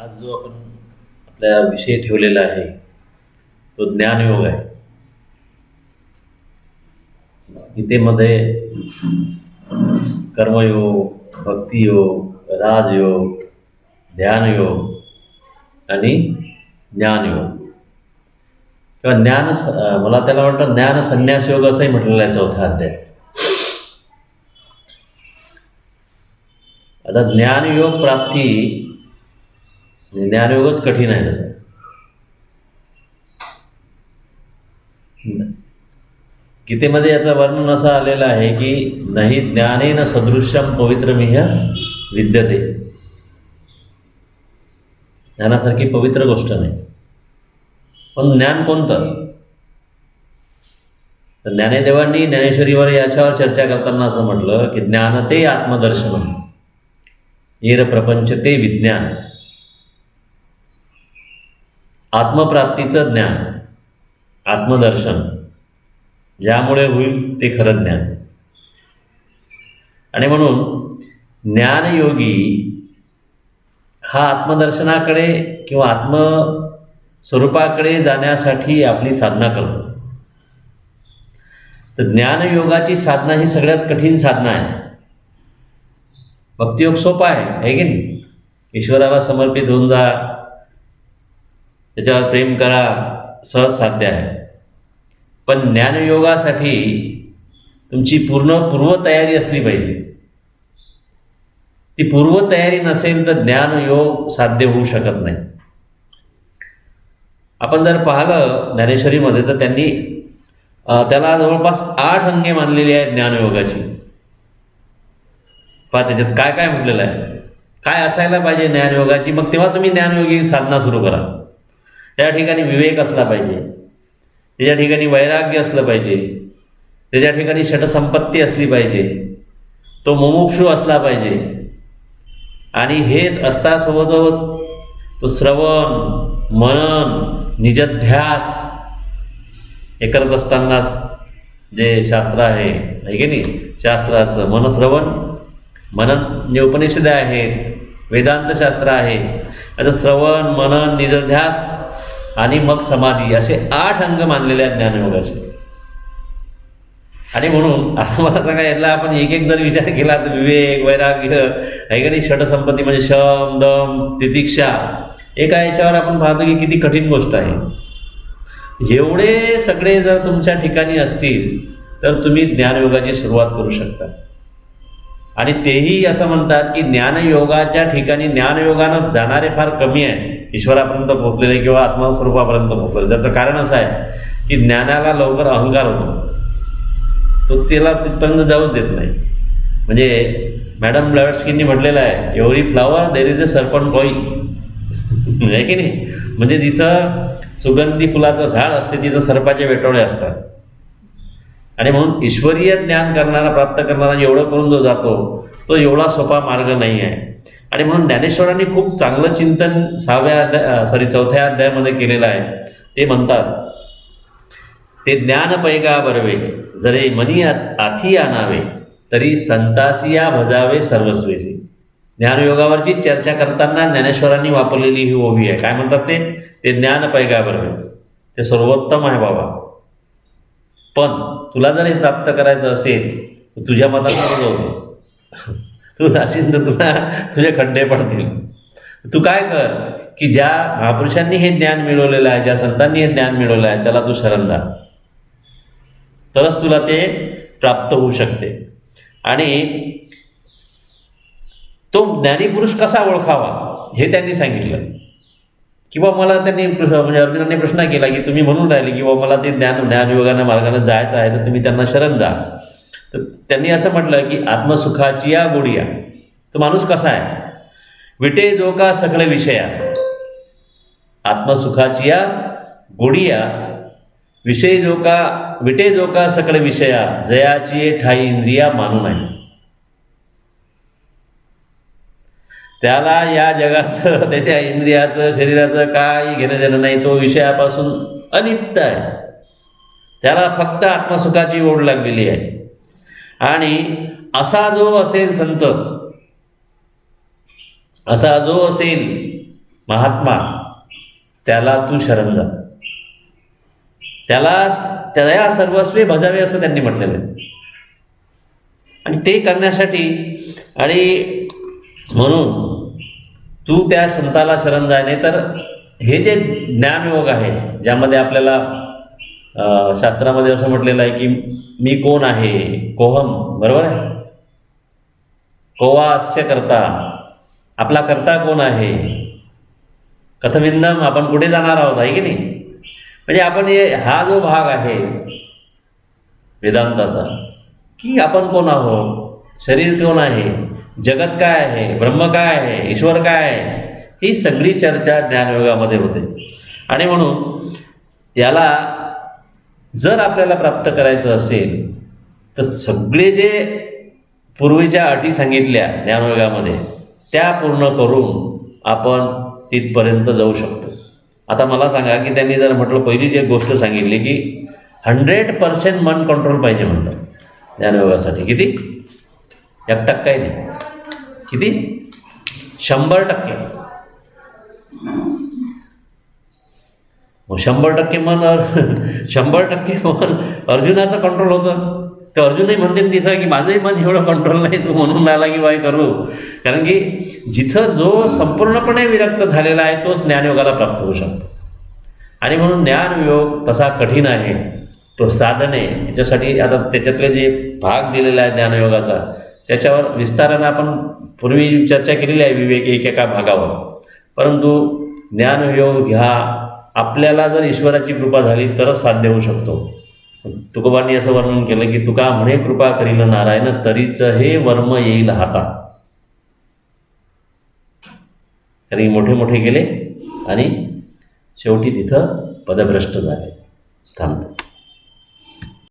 आज जो आपण आपल्या विषय ठेवलेला आहे तो ज्ञानयोग आहे. गीतेमध्ये कर्मयोग भक्तियोग राजयोग ध्यानयोग आणि ज्ञानयोग. किंवा ज्ञान मला त्याला वाटतं ज्ञान संन्यास योग असंही म्हटलेलं आहे चौथ्या अध्याय. आता ज्ञानयोग प्राप्ती म्हणजे ज्ञानयोगच कठीण आहे तसं गीतेमध्ये याचं वर्णन असं आलेलं आहे की नाही ज्ञानेन सदृश्यम पवित्रमिह विद्यते. ज्ञानासारखी पवित्र गोष्ट नाही. पण ज्ञान कोणतं? तर ज्ञानेदेवांनी ज्ञानेश्वरीवर याच्यावर चर्चा करताना असं म्हटलं की ज्ञान ते आत्मदर्शन येर प्रपंच ते विज्ञान. आत्मप्राप्तीचं ज्ञान आत्मदर्शन ज्यामुळे होईल ते खरं ज्ञान. आणि म्हणून ज्ञानयोगी हा आत्मदर्शनाकडे किंवा आत्मस्वरूपाकडे जाण्यासाठी आपली साधना करतो. तर ज्ञानयोगाची साधना ही सगळ्यात कठीण साधना आहे. भक्तियोग सोपा आहे आहे की नाही? ईश्वराला समर्पित होऊन जा त्याच्यावर प्रेम करा सहज साध्य आहे. पण ज्ञानयोगासाठी तुमची पूर्ण पूर्वतयारी असली पाहिजे. ती पूर्वतयारी नसेल तर ज्ञानयोग साध्य होऊ शकत नाही. आपण जर पाहिलं ज्ञानेश्वरीमध्ये तर त्यांनी त्याला जवळपास आठ अंगे मानलेली आहेत ज्ञानयोगाची. पहा त्याच्यात काय काय म्हटलेलं आहे? काय असायला पाहिजे ज्ञानयोगाची? मग तेव्हा तुम्ही ज्ञानयोगी साधना सुरू करा. त्या ठिकाणी विवेक असला पाहिजे. त्याच्या ठिकाणी वैराग्य असलं पाहिजे. त्याच्या ठिकाणी षटसंपत्ती असली पाहिजे. तो मुमुक्षू असला पाहिजे. आणि हेच असतासोबतच तो श्रवण मनन निजध्यास हे करत असतानाच जे शास्त्र आहे आहे की नाही? शास्त्राचं मनश्रवण मनन जे उपनिषदे आहेत वेदांतशास्त्र आहे आता श्रवण मनन निजध्यास आणि मग समाधी असे आठ अंग मानलेले आहेत ज्ञानयोगाचे. आणि म्हणून आता मला सांगा यातला आपण एक एक जर विचार केला तर विवेक वैराग्य आहे का नाही? षटसंपत्ती म्हणजे शम दम तितिक्षा एका याच्यावर आपण पाहतो की किती कठीण गोष्ट आहे. एवढे सगळे जर तुमच्या ठिकाणी असतील तर तुम्ही ज्ञानयोगाची सुरुवात करू शकता. आणि तेही असं म्हणतात की ज्ञानयोगाच्या ठिकाणी ज्ञानयोगानं जाणारे फार कमी आहे. ईश्वरापर्यंत पोहोचलेले किंवा आत्मस्वरूपापर्यंत पोहोचलेले. त्याचं कारण असं आहे की ज्ञानाला लवकर अहंकार होतो. तो त्याला तिथपर्यंत जाऊच देत नाही. म्हणजे मॅडम ब्लॅवस्कींनी म्हटलेलं आहे every flower there is a serpent coil आहे की नाही? म्हणजे जिथं सुगंधी फुलाचं झाड असते तिथं सर्पाचे वेटोळे असतात. आणि म्हणून ईश्वरीय ज्ञान करणारा प्राप्त करणारा एवढं करून जो जातो तो एवढा सोपा मार्ग नाही आहे. आणि म्हणून ज्ञानेश्वरांनी खूप चांगलं चिंतन सहाव्या अध्याय सॉरी चौथ्या अध्यायामध्ये केलेलं आहे. ते म्हणतात ते ज्ञान पैगा बरवे जरे मनी आथी आणावे तरी संतासिया भजावे सर्वस्वेची ज्ञानयोगावरची चर्चा करताना ज्ञानेश्वरांनी वापरलेली ही ओवी आहे. काय म्हणतात ते? ते ज्ञान पैगा बरवे ते सर्वोत्तम आहे बाबा. पण तुला जर हे प्राप्त करायचं असेल तर तुझ्या मताला जाऊ तू जाशील तर तुला तुझे खड्डे पडतील. तू काय कर की ज्या महापुरुषांनी हे ज्ञान मिळवलेलं आहे ज्या संतांनी हे ज्ञान मिळवलं आहे त्याला तू शरण जा. तरच तुला ते प्राप्त होऊ शकते. आणि तो ज्ञानीपुरुष कसा ओळखावा हे त्यांनी सांगितलं. किंवा मला त्यांनी म्हणजे अर्जुनाने प्रश्न केला की तुम्ही म्हणून राहिले किंवा मला ते ज्ञान ज्ञानयोगाने मार्गाने जायचं आहे तर तुम्ही त्यांना शरण जा. तर त्यांनी असं म्हटलं की आत्मसुखाची या गोडिया. तो माणूस कसा आहे? विटे जो का सगळे विषया. आत्मसुखाची या गोडिया विषय जो का विटे जो का सकळ विषया जयाची ठाई इंद्रिया मानू नाही. त्याला या जगाचं त्याच्या इंद्रियाचं शरीराचं काही घेणं देणं नाही तो विषयापासून अलिप्त आहे. त्याला फक्त आत्मसुखाची ओढ लागलेली आहे. आणि असा जो असेल संत असा जो असेल महात्मा त्याला तू शरण जा. त्याला त्या सर्वस्वी भजावे असं त्यांनी म्हटलेलं आहे. आणि ते करण्यासाठी आणि म्हणून तू त्या संताला शरण जाय नाही तर हे जे ज्ञानयोग आहे ज्यामध्ये आपल्याला शास्त्रामध्ये असं म्हटलेलं आहे की मी कोण आहे? कोहम बरोबर आहे? कोवा अस्य करता. आपला करता कोण आहे? कथविंदम आपण कुठे जाणार आहोत आहे की नाही? म्हणजे आपण हे हा जो भाग आहे वेदांताचा की आपण कोण आहोत? शरीर कोण आहे? जगत काय आहे? ब्रह्म काय आहे? ईश्वर काय आहे? ही सगळी चर्चा ज्ञानयोगामध्ये होते. आणि म्हणून याला जर आपल्याला प्राप्त करायचं असेल तर सगळे जे पूर्वीच्या अटी सांगितल्या ज्ञानयोगामध्ये त्या पूर्ण करून आपण तिथपर्यंत जाऊ शकतो. आता मला सांगा की त्यांनी जर म्हटलं पहिलीच एक गोष्ट सांगितली की हंड्रेड पर्सेंट मन कंट्रोल पाहिजे म्हणतात ज्ञानयोगासाठी किती? एक टक्का नाही. किती? शंभर टक्के. शंभर टक्के मन अर- शंभर टक्के मन अर्जुनाचं कंट्रोल होतं. तर अर्जुनही म्हणते तिथं की माझंही मन एवढं कंट्रोल नाही तू म्हणून राहिला की बाय करू. कारण की जिथं जो संपूर्णपणे विरक्त झालेला आहे तोच ज्ञानयोगाला प्राप्त होऊ शकतो. आणि म्हणून ज्ञानयोग तसा कठीण आहे. तो साधन आहे. याच्यासाठी आता त्याच्यातले जे भाग दिलेला आहे ज्ञानयोगाचा त्याच्यावर विस्तारानं आपण पूर्वी चर्चा केलेली आहे विवेक एकेका भागावर. परंतु ज्ञानयोग ह्या आपल्याला जर ईश्वराची कृपा झाली तरच साध्य होऊ शकतो. तुकोबांनी असं वर्णन केलं की तुका म्हणे कृपा करील नारायण तरीच हे वर्म येईल हाता. कारण मोठे मोठे गेले आणि शेवटी तिथं पदभ्रष्ट झाले. थांबतं.